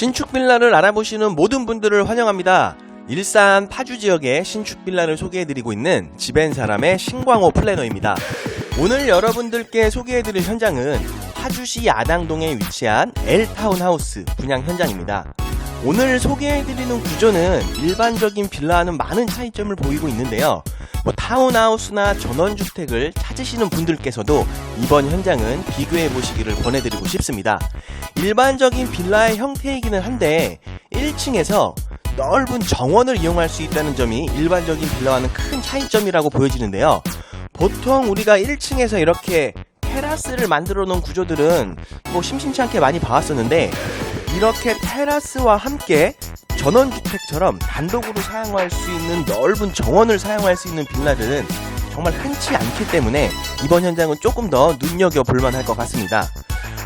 신축 빌라를 알아보시는 모든 분들을 환영합니다. 일산 파주 지역의 신축 빌라를 소개해드리고 있는 집엔 사람의 신광호 플래너입니다. 오늘 여러분들께 소개해드릴 현장은 파주시 야당동에 위치한 L타운하우스 분양 현장입니다. 오늘 소개해드리는 구조는 일반적인 빌라와는 많은 차이점을 보이고 있는데요. 뭐 타운하우스나 전원주택을 찾으시는 분들께서도 이번 현장은 비교해 보시기를 권해드리고 싶습니다. 일반적인 빌라의 형태이기는 한데 1층에서 넓은 정원을 이용할 수 있다는 점이 일반적인 빌라와는 큰 차이점이라고 보여지는데요. 보통 우리가 1층에서 이렇게 테라스를 만들어 놓은 구조들은 뭐 심심치 않게 많이 봐왔었는데 이렇게 테라스와 함께 전원주택처럼 단독으로 사용할 수 있는 넓은 정원을 사용할 수 있는 빌라들은 정말 흔치 않기 때문에 이번 현장은 조금 더 눈여겨 볼 만 할 것 같습니다.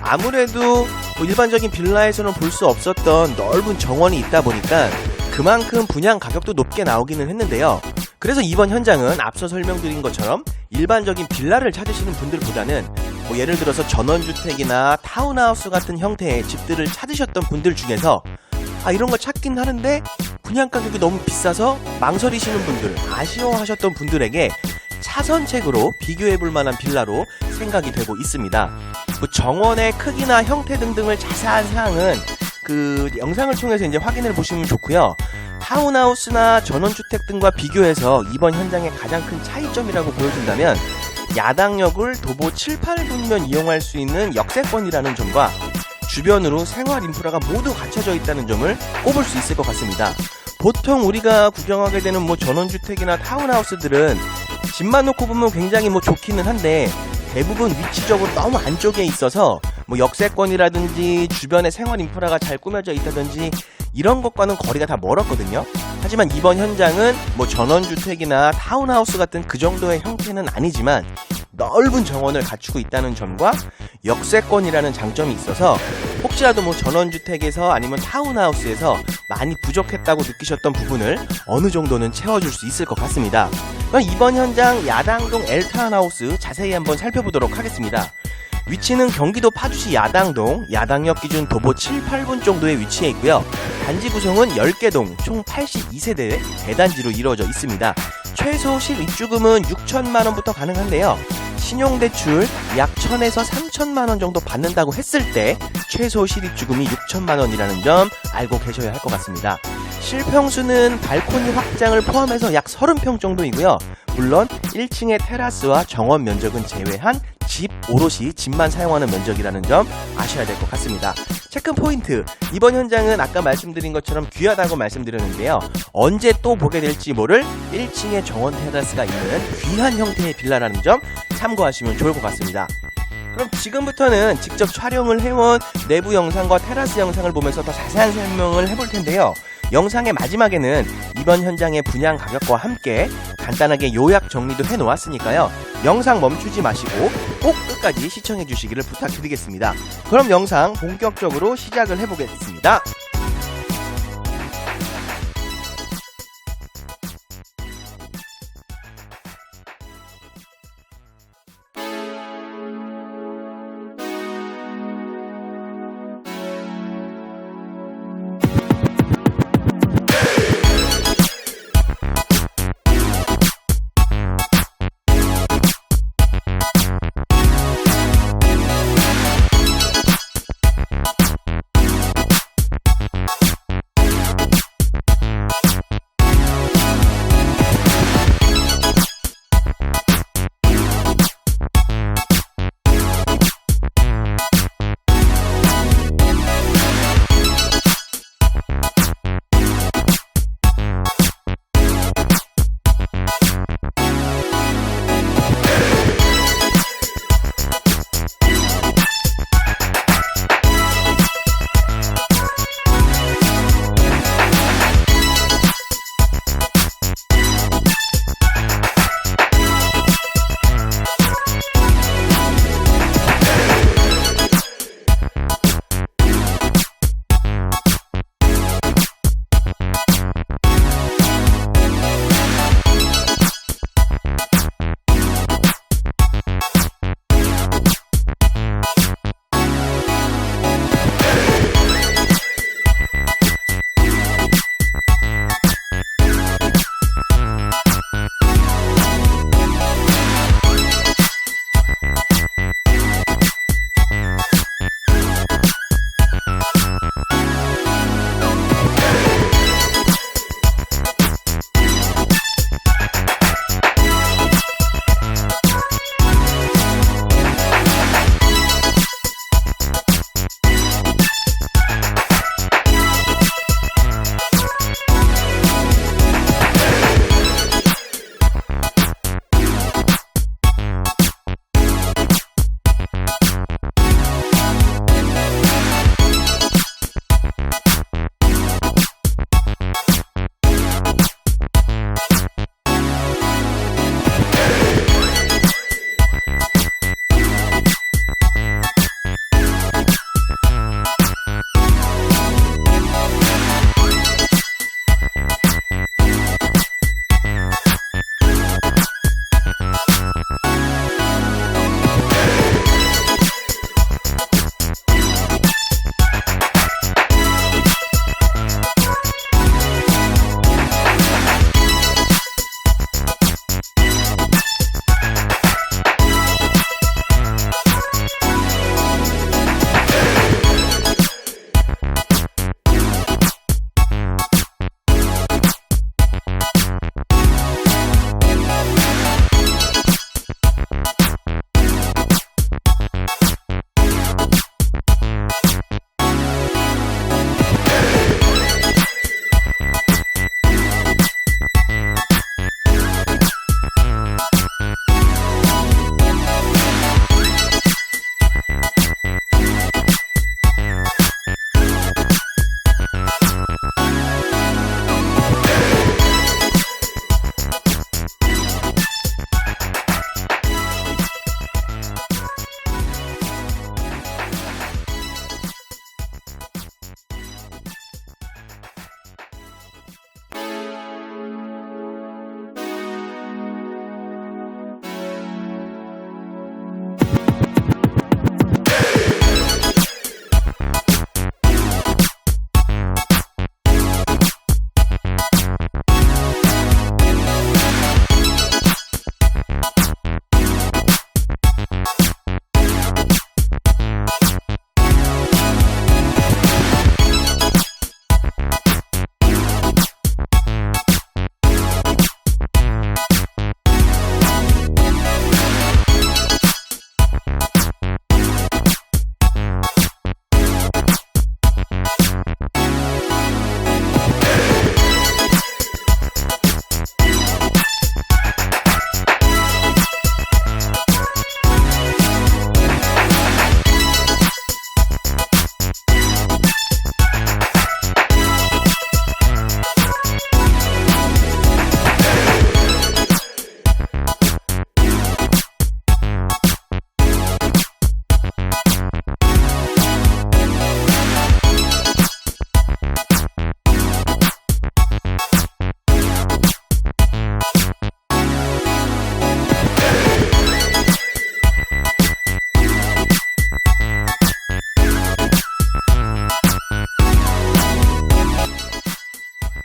아무래도 뭐 일반적인 빌라에서는 볼 수 없었던 넓은 정원이 있다 보니까 그만큼 분양 가격도 높게 나오기는 했는데요. 그래서 이번 현장은 앞서 설명드린 것처럼 일반적인 빌라를 찾으시는 분들보다는 뭐 예를 들어서 전원주택이나 타운하우스 같은 형태의 집들을 찾으셨던 분들 중에서 아 이런 거 찾긴 하는데 분양 가격이 너무 비싸서 망설이시는 분들 아쉬워하셨던 분들에게 차선책으로 비교해 볼 만한 빌라로 생각이 되고 있습니다. 뭐 정원의 크기나 형태 등등을 자세한 사항은 그 영상을 통해서 이제 확인해 보시면 좋고요. 타운하우스나 전원주택 등과 비교해서 이번 현장의 가장 큰 차이점이라고 보여준다면 야당역을 도보 7, 8분면 이용할 수 있는 역세권이라는 점과 주변으로 생활 인프라가 모두 갖춰져 있다는 점을 꼽을 수 있을 것 같습니다. 보통 우리가 구경하게 되는 뭐 전원주택이나 타운하우스들은 집만 놓고 보면 굉장히 뭐 좋기는 한데 대부분 위치적으로 너무 안쪽에 있어서 뭐 역세권이라든지 주변에 생활 인프라가 잘 꾸며져 있다든지 이런 것과는 거리가 다 멀었거든요. 하지만 이번 현장은 뭐 전원주택이나 타운하우스 같은 그 정도의 형태는 아니지만 넓은 정원을 갖추고 있다는 점과 역세권이라는 장점이 있어서 혹시라도 뭐 전원주택에서 아니면 타운하우스에서 많이 부족했다고 느끼셨던 부분을 어느 정도는 채워줄 수 있을 것 같습니다. 그럼 이번 현장 야당동 L타운하우스 자세히 한번 살펴보도록 하겠습니다. 위치는 경기도 파주시 야당동, 야당역 기준 도보 7, 8분 정도에 위치해 있고요. 단지 구성은 10개 동, 총 82세대의 대단지로 이루어져 있습니다. 최소 실입주금은 6천만 원부터 가능한데요. 신용대출 약 1천에서 3천만 원 정도 받는다고 했을 때 최소 실입주금이 6천만 원이라는 점 알고 계셔야 할 것 같습니다. 실평수는 발코니 확장을 포함해서 약 30평 정도이고요. 물론 1층의 테라스와 정원 면적은 제외한 집 오롯이 집만 사용하는 면적이라는 점 아셔야 될 것 같습니다. 체크 포인트 이번 현장은 아까 말씀드린 것처럼 귀하다고 말씀드렸는데요. 언제 또 보게 될지 모를 1층의 정원 테라스가 있는 귀한 형태의 빌라라는 점 참고하시면 좋을 것 같습니다. 그럼 지금부터는 직접 촬영을 해온 내부 영상과 테라스 영상을 보면서 더 자세한 설명을 해볼 텐데요. 영상의 마지막에는 이번 현장의 분양 가격과 함께 간단하게 요약 정리도 해 놓았으니까요. 영상 멈추지 마시고 꼭 끝까지 시청해 주시기를 부탁드리겠습니다. 그럼 영상 본격적으로 시작을 해보겠습니다.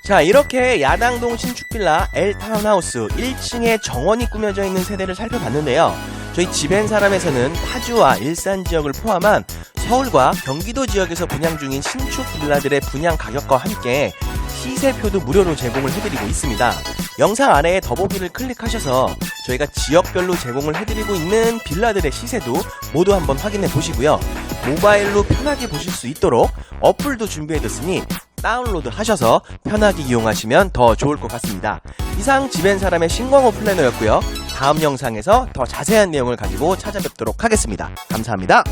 자, 이렇게 야당동 신축빌라 L 타운하우스 1층에 정원이 꾸며져 있는 세대를 살펴봤는데요. 저희 집엔 사람에서는 파주와 일산 지역을 포함한 서울과 경기도 지역에서 분양 중인 신축 빌라들의 분양 가격과 함께 시세표도 무료로 제공을 해드리고 있습니다. 영상 아래에 더보기를 클릭하셔서 저희가 지역별로 제공을 해드리고 있는 빌라들의 시세도 모두 한번 확인해 보시고요. 모바일로 편하게 보실 수 있도록 어플도 준비해뒀으니 다운로드 하셔서 편하게 이용하시면 더 좋을 것 같습니다. 이상 집엔 사람의 신광호 플래너였고요. 다음 영상에서 더 자세한 내용을 가지고 찾아뵙도록 하겠습니다. 감사합니다.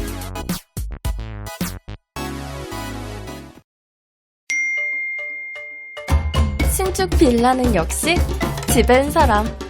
신축 빌라는 역시 집엔 사람.